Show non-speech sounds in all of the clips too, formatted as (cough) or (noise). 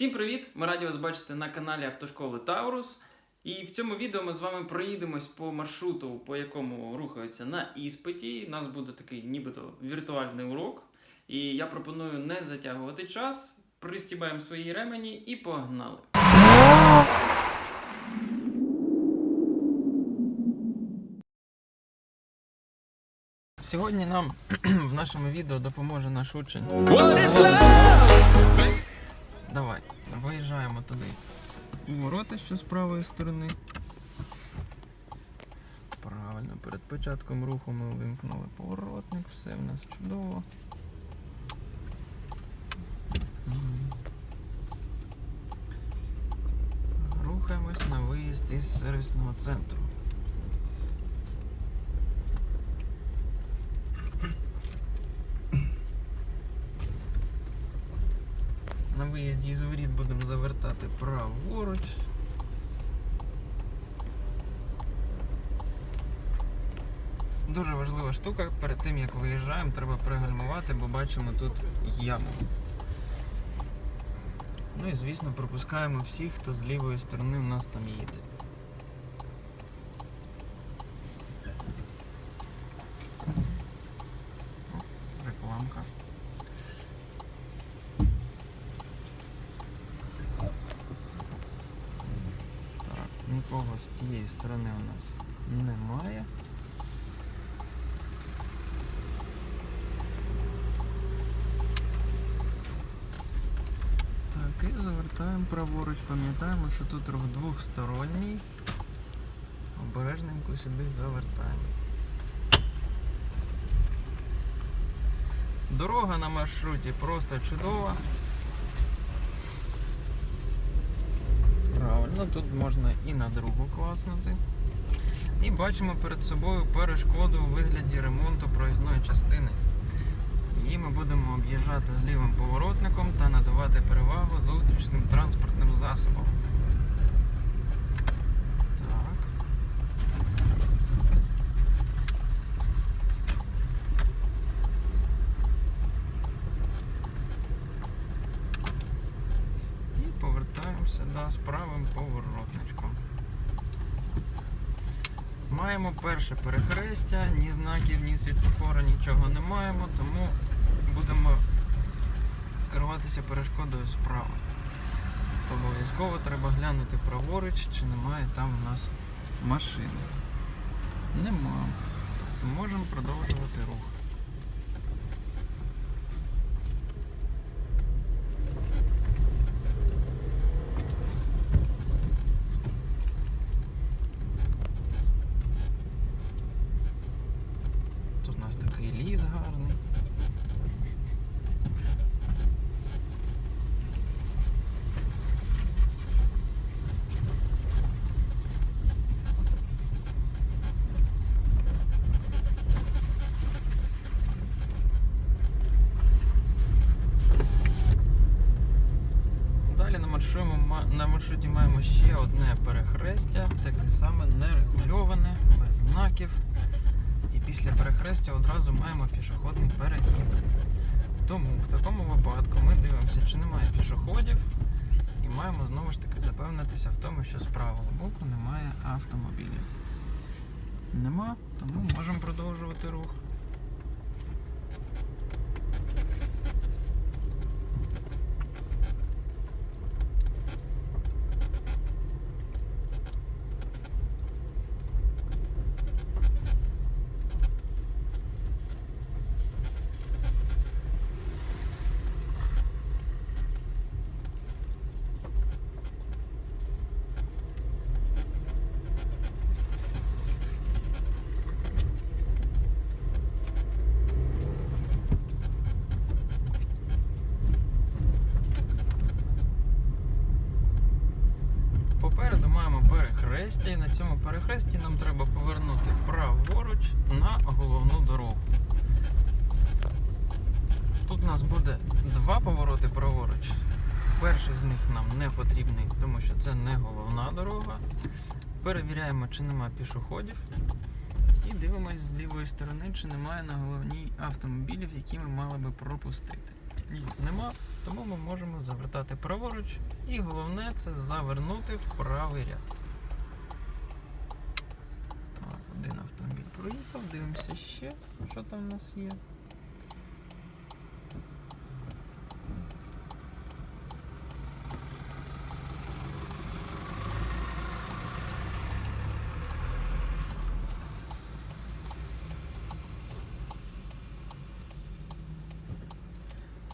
Всім привіт! Ми раді вас бачити на каналі автошколи Таурус. І в цьому відео ми з вами проїдемось по маршруту, по якому рухаються на іспиті. У нас буде такий нібито віртуальний урок. І я пропоную не затягувати час, пристібаємо свої ремені і погнали. Сьогодні нам (clears throat) в нашому відео допоможе наш учень. Давай, виїжджаємо туди. У ворота, що з правої сторони. Правильно, перед початком руху ми увімкнули поворотник, все в нас чудово. Рухаємось на виїзд із сервісного центру. Виїзді воріт будемо завертати праворуч. Дуже важлива штука, перед тим як виїжджаємо, треба пригальмувати, бо бачимо тут яму. Ну і звісно пропускаємо всіх, хто з лівої сторони в нас там їде. Рекламка. Так, нікого з тієї сторони у нас немає. Так, і завертаємо праворуч. Пам'ятаємо, що тут рух двохсторонній. Обережненько сюди завертаємо. Дорога на маршруті просто чудова. Правильно, тут можна і на другу класнути. І бачимо перед собою перешкоду у вигляді ремонту проїзної частини. Її ми будемо об'їжджати з лівим поворотником та надавати перевагу зустрічним транспортним засобам. Так. І повертаємося да, з правим поворотничком. Маємо перехрестя, ні знаків, ні світлофора, нічого не маємо, тому будемо керуватися перешкодою справа. То обов'язково треба глянути праворуч, чи немає там у нас машини. Нема. Можемо продовжувати рух. Тут у нас такий ліс гарний. Далі на маршруті, на маршруті ще одне перехрестя, таке саме нерегульоване, без знаків. І після перехрестя одразу маємо пішохідний перехід. Тому в такому випадку ми дивимося, чи немає пішоходів, і маємо знову ж таки запевнитися в тому, що з правого боку немає автомобілів. Нема, тому можемо продовжувати рух. Попереду маємо перехрестя, і на цьому перехресті нам треба повернути праворуч на головну дорогу. Тут у нас буде два повороти праворуч. Перший з них нам не потрібний, тому що це не головна дорога. Перевіряємо, чи нема пішоходів. І дивимось з лівої сторони, чи немає на головній автомобілів, які ми мали би пропустити. їх нема, тому ми можемо завертати праворуч. І головне це завернути в правий ряд. Так, один автомобіль проїхав, дивимося ще, що там у нас є.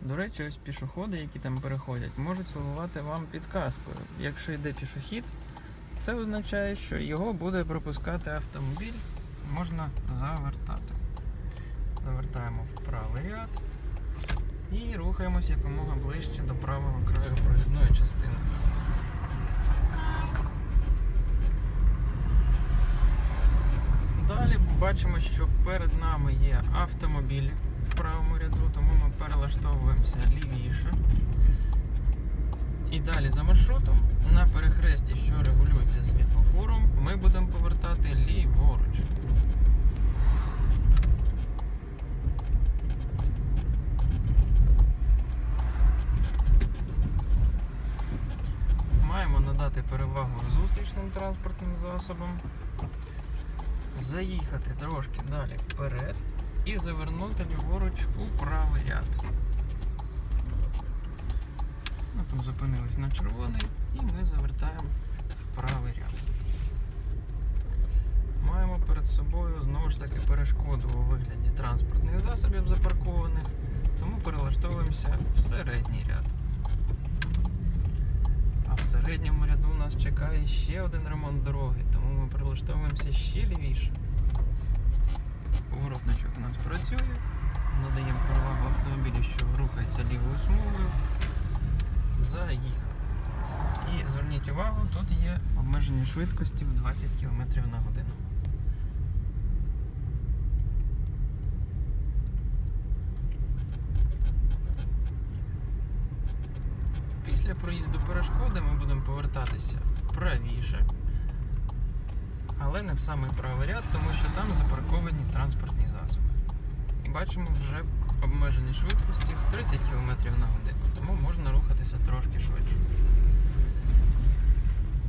До речі, ось пішоходи, які там переходять, можуть слугувати вам підказкою. Якщо йде пішохід, це означає, що його буде пропускати автомобіль, можна завертати. Завертаємо в правий ряд і рухаємось якомога ближче до правого краю проїзної частини. Далі бачимо, що перед нами є автомобілі в правому ряду, тому ми перелаштовуємося лівіше. І далі за маршрутом на перехресті, що регулюється світлофором, ми будемо повертати ліворуч. Маємо надати перевагу зустрічним транспортним засобам, заїхати трошки далі вперед і завернути ліворуч у правий ряд. Ми там зупинились на червоний і ми завертаємо в правий ряд. Маємо перед собою знову ж таки перешкоду у вигляді транспортних засобів запаркованих, тому перелаштовуємося в середній ряд. А в середньому ряду нас чекає ще один ремонт дороги, тому ми перелаштовуємося ще лівіше. Поворотничок у нас працює. Надаємо перевагу автомобілю, що рухається лівою смугою. Заїхав. І зверніть увагу, тут є обмеження швидкості в 20 км на годину. Після проїзду перешкоди ми будемо повертатися правіше, але не в самий правий ряд, тому що там запарковані транспортні засоби. І бачимо вже обмежені швидкості в 30 км на годину, тому можна рухатися трошки швидше.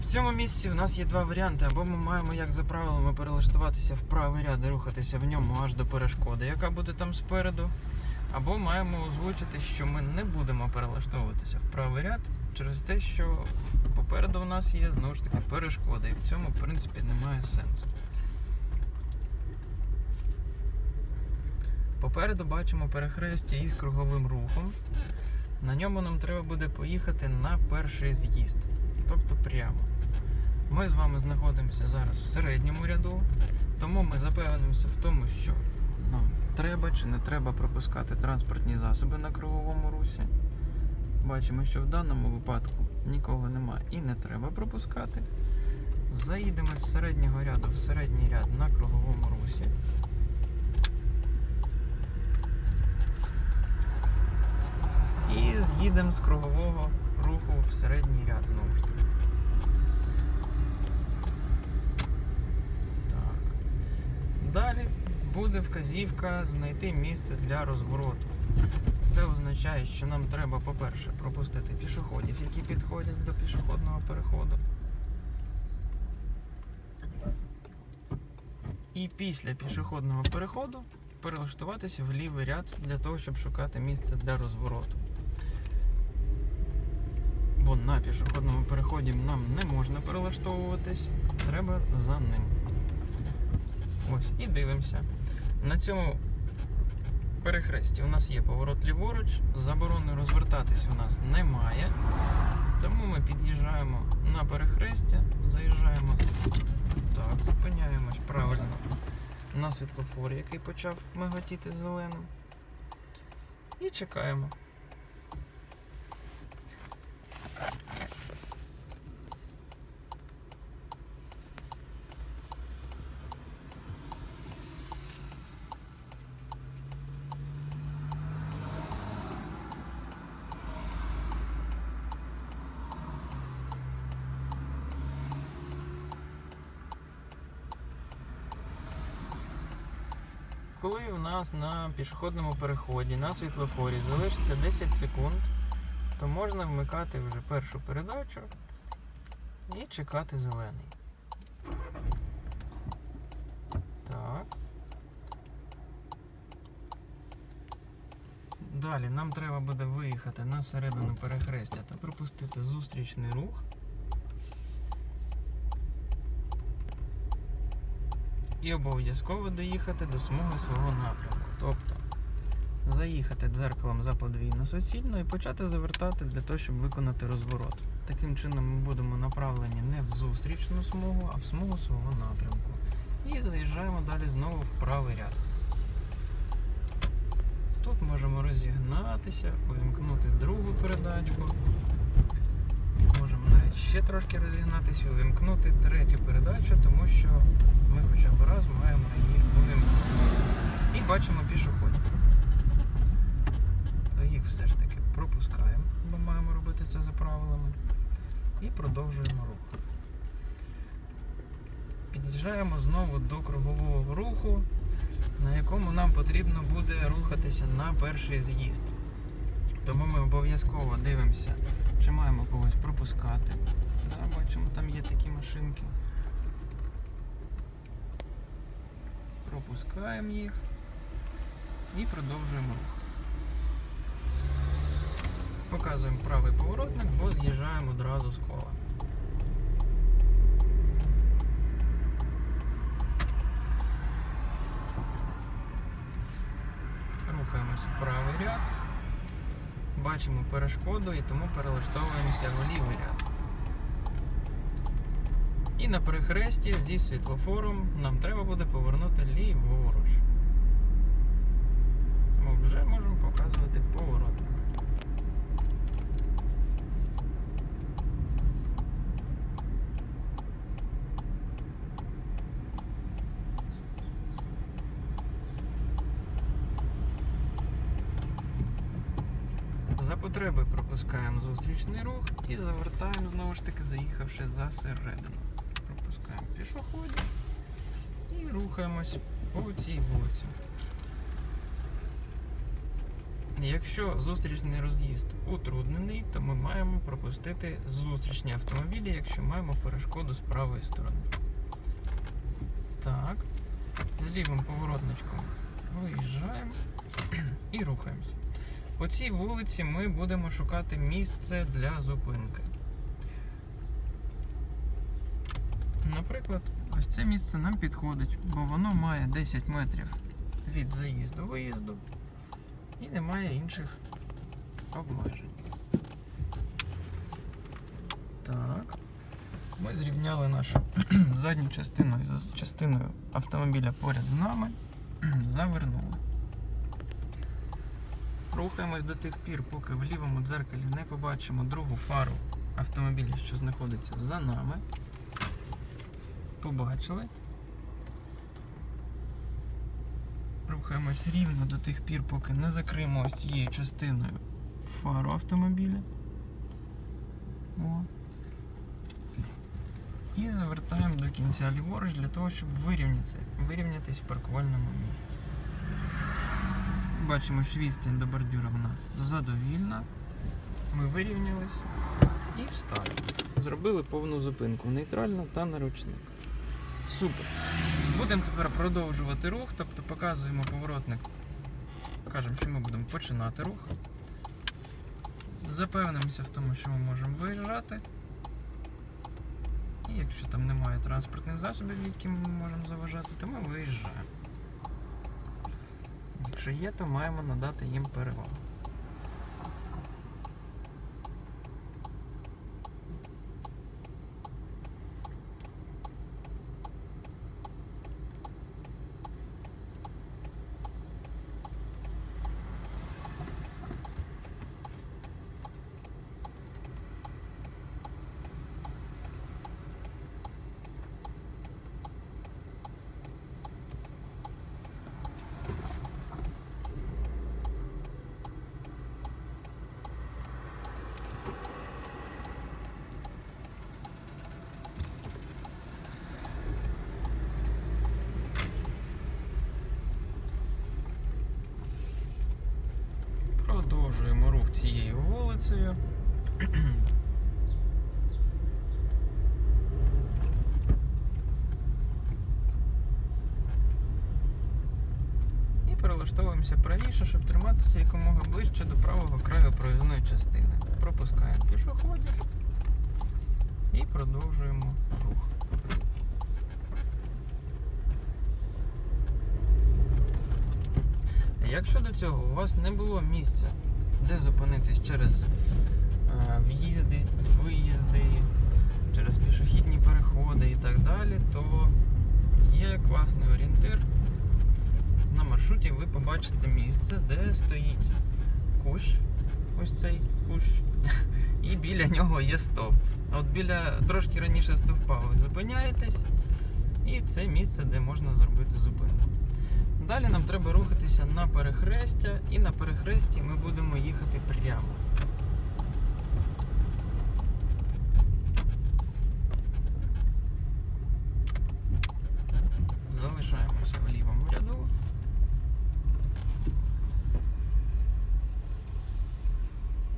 В цьому місці в нас є два варіанти. Або ми маємо, як за правилами, перелаштуватися в правий ряд і рухатися в ньому аж до перешкоди, яка буде там спереду. Або маємо озвучити, що ми не будемо перелаштовуватися в правий ряд через те, що попереду в нас є знову ж таки перешкода, і в цьому, в принципі, немає сенсу. Попереду бачимо перехрестя із круговим рухом. На ньому нам треба буде поїхати на перший з'їзд, тобто прямо. Ми з вами знаходимося зараз в середньому ряду, тому ми запевнимося в тому, що нам треба чи не треба пропускати транспортні засоби на круговому русі. Бачимо, що в даному випадку нікого немає і не треба пропускати. Заїдемо з середнього ряду в середній ряд на круговому русі. І з'їдемо з кругового руху в середній ряд знову ж таки. Так. Далі буде вказівка знайти місце для розвороту. Це означає, що нам треба, по-перше, пропустити пішоходів, які підходять до пішохідного переходу. І після пішохідного переходу перелаштуватися в лівий ряд для того, щоб шукати місце для розвороту. Бо на пішохідному переході нам не можна перелаштовуватись, треба за ним. Ось, і дивимося. На цьому перехресті у нас є поворот ліворуч, заборони розвертатись у нас немає. Тому ми під'їжджаємо на перехрестя, заїжджаємо так, зупиняємось правильно на світлофор, який почав миготіти зеленим. І чекаємо. Нас на пішохідному переході на світлофорі залишиться 10 секунд, то можна вмикати вже першу передачу і чекати зелений. Так. Далі нам треба буде виїхати на середину перехрестя та пропустити зустрічний рух. І обов'язково доїхати до смуги свого напрямку. Тобто заїхати дзеркалом за подвійно суцільно і почати завертати для того, щоб виконати розворот. Таким чином ми будемо направлені не в зустрічну смугу, а в смугу свого напрямку. І заїжджаємо далі знову в правий ряд. Тут можемо розігнатися, увімкнути другу передачку. Ще трошки розігнатися, увімкнути третю передачу, тому що ми хоча б раз маємо її увімкнути. І бачимо пішоходів. То їх все ж таки пропускаємо, бо маємо робити це за правилами. І продовжуємо рух. Під'їжджаємо знову до кругового руху, на якому нам потрібно буде рухатися на перший з'їзд. Тому ми обов'язково дивимося, чи маємо когось пропускати. Да, бачимо, там є такі машинки. Пропускаємо їх і продовжуємо рух. Показуємо правий поворотник, бо з'їжджаємо одразу з кола. Рухаємось в правий ряд. Бачимо перешкоду і тому перелаштовуємося в лівий ряд. І на перехресті зі світлофором нам треба буде повернути ліворуч. Тому вже можемо показувати поворотник. За потреби пропускаємо зустрічний рух і завертаємо знову ж таки, заїхавши за середину. Пішоходів і рухаємось по цій вулиці. Якщо зустрічний роз'їзд утруднений, то ми маємо пропустити зустрічні автомобілі, якщо маємо перешкоду з правої сторони. Так, з лівим поворотничком виїжджаємо (clears throat) і рухаємося. По цій вулиці ми будемо шукати місце для зупинки. Наприклад, ось це місце нам підходить, бо воно має 10 метрів від заїзду виїзду і немає інших обмежень. Так. Ми зрівняли нашу (clears throat) задню частину з частиною автомобіля поряд з нами, (clears throat) завернули. Рухаємось до тих пір, поки в лівому дзеркалі не побачимо другу фару автомобіля, що знаходиться за нами. Побачили. Рухаємось рівно до тих пір, поки не закриємо ось цією частиною фару автомобіля. О. І завертаємо до кінця ліворуч для того, щоб вирівнятися, вирівнятись в паркувальному місці. Бачимо, що відстань до бордюра в нас задовільна. Ми вирівнялись і встали. Зробили повну зупинку нейтрально та на ручник. Супер. Будемо тепер продовжувати рух, тобто показуємо поворотник. Кажемо, що ми будемо починати рух. Запевнимося в тому, що ми можемо виїжджати. І якщо там немає транспортних засобів, які ми можемо заважати, то ми виїжджаємо. Якщо є, то маємо надати їм перевагу. Цією вулицею. І перелаштовуємося правіше, щоб триматися якомога ближче до правого краю проїзної частини. Пропускаємо пішоходів і продовжуємо рух. Якщо до цього у вас не було місця, де зупинитись через е, в'їзди, виїзди, через пішохідні переходи і так далі, то є класний орієнтир. На маршруті ви побачите місце, де стоїть кущ, ось цей кущ, і біля нього є стовп. От біля трошки раніше стовпа ви зупиняєтесь, і це місце, де можна зробити зупинку. Далі нам треба рухатися на перехрестя, і на перехресті ми будемо їхати прямо. Залишаємося в лівому ряду.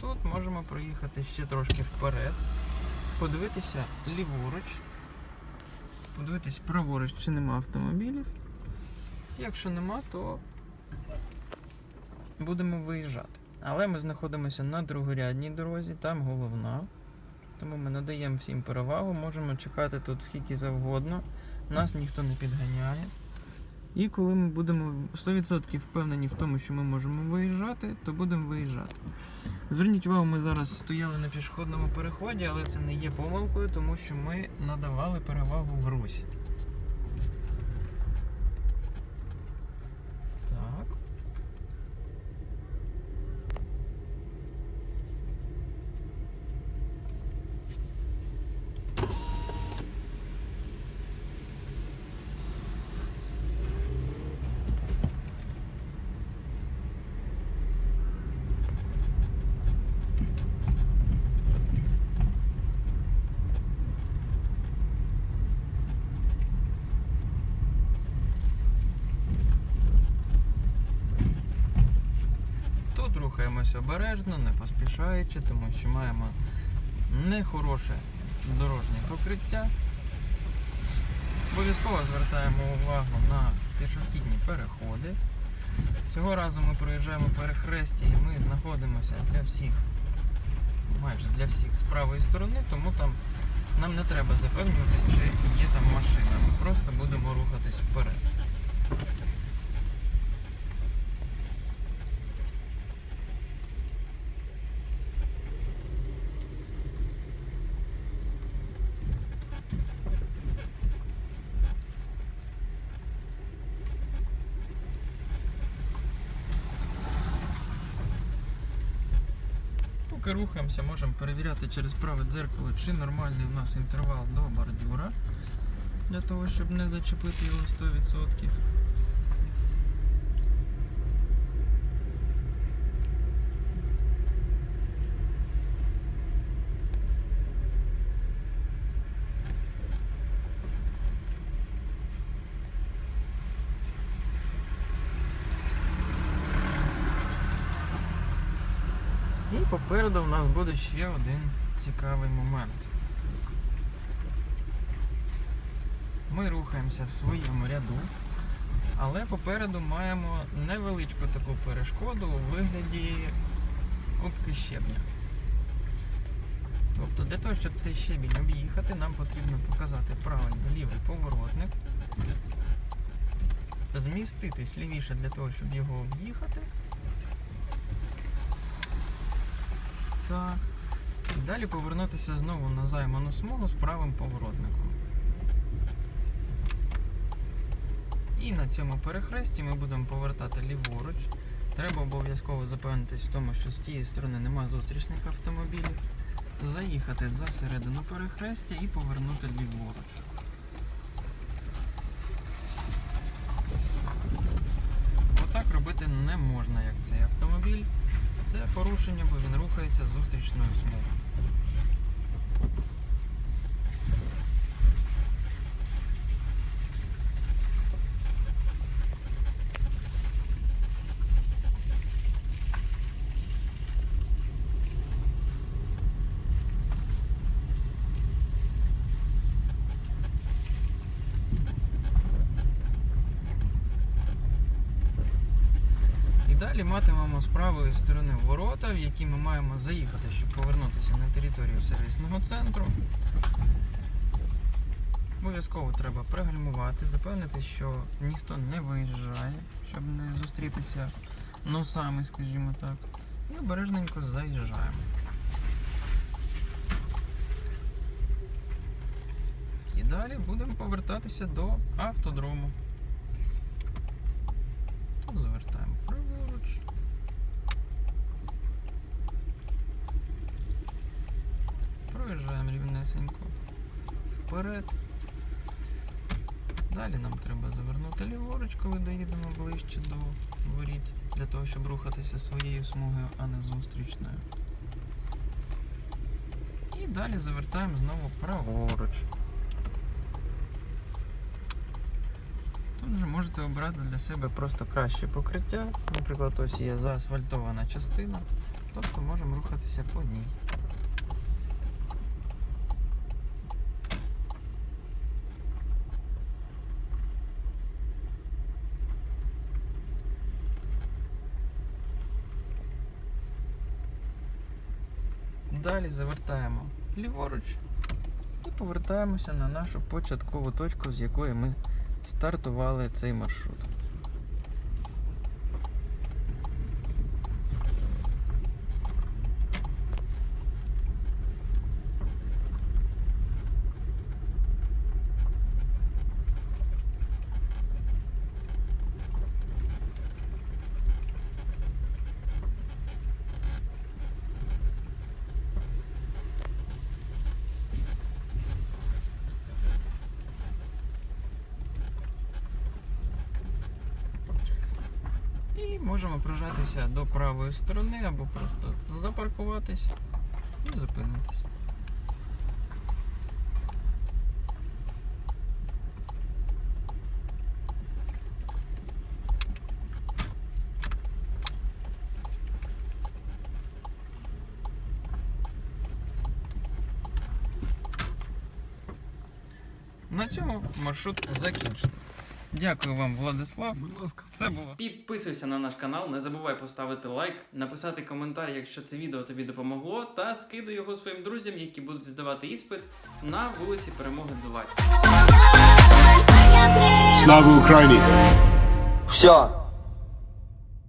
Тут можемо проїхати ще трошки вперед, подивитися ліворуч, подивитись праворуч, чи нема автомобілів. Якщо нема, то будемо виїжджати. Але ми знаходимося на другорядній дорозі, там головна. Тому ми надаємо всім перевагу, можемо чекати тут скільки завгодно, нас ніхто не підганяє. І коли ми будемо 100% впевнені в тому, що ми можемо виїжджати, то будемо виїжджати. Зверніть увагу, ми зараз стояли на пішохідному переході, але це не є помилкою, тому що ми надавали перевагу в русі. Так. Тут рухаємося обережно, не поспішаючи, тому що маємо нехороше дорожнє покриття. Обов'язково звертаємо увагу на пішохідні переходи. Цього разу ми проїжджаємо перехрестя і ми знаходимося для всіх, майже для всіх з правої сторони, тому там нам не треба запевнюватись, чи є там машина. Ми просто будемо рухатись вперед. Поки рухаємося, можемо перевіряти через праве дзеркало, чи нормальний у нас інтервал до бордюра, для того, щоб не зачепити його 100%. Попереду в нас буде ще один цікавий момент. Ми рухаємося в своєму ряду, але попереду маємо невеличку таку перешкоду у вигляді кубки щебня. Тобто для того, щоб цей щебінь об'їхати, нам потрібно показати правильно лівий поворотник, зміститись лівіше для того, щоб його об'їхати. Так. І далі повернутися знову на займану смугу з правим поворотником. І на цьому перехресті ми будемо повертати ліворуч. Треба обов'язково запевнитись в тому, що з тієї сторони немає зустрічних автомобілів. Заїхати за середину перехрестя і повернути ліворуч. Отак робити не можна, як цей автомобіль. Це порушення, бо він рухається зустрічною смугою. Далі матимемо з правої сторони ворота, в які ми маємо заїхати, щоб повернутися на територію сервісного центру. Обов'язково треба пригальмувати, запевнити, що ніхто не виїжджає, щоб не зустрітися носами, скажімо так. І обережненько заїжджаємо. І далі будемо повертатися до автодрому. Тут завертаємо праворуч. Проїжджаємо рівнесенько вперед. Далі нам треба завернути ліворуч, коли доїдемо ближче до воріт, для того, щоб рухатися своєю смугою, а не зустрічною. І далі завертаємо знову праворуч. Тут вже можете обрати для себе просто краще покриття. Наприклад, ось є заасфальтована частина, тобто можемо рухатися по ній. Далі завертаємо ліворуч і повертаємося на нашу початкову точку, з якої ми стартували цей маршрут. І можемо прижатися до правої сторони або просто запаркуватись і зупинитись. На цьому маршрут закінчений. Дякую вам, Владислав. Будь ласка. Це було. Підписуйся на наш канал, не забувай поставити лайк, написати коментар, якщо це відео тобі допомогло, та скидай його своїм друзям, які будуть здавати іспит на вулиці Перемоги 20. Слава Україні! Все,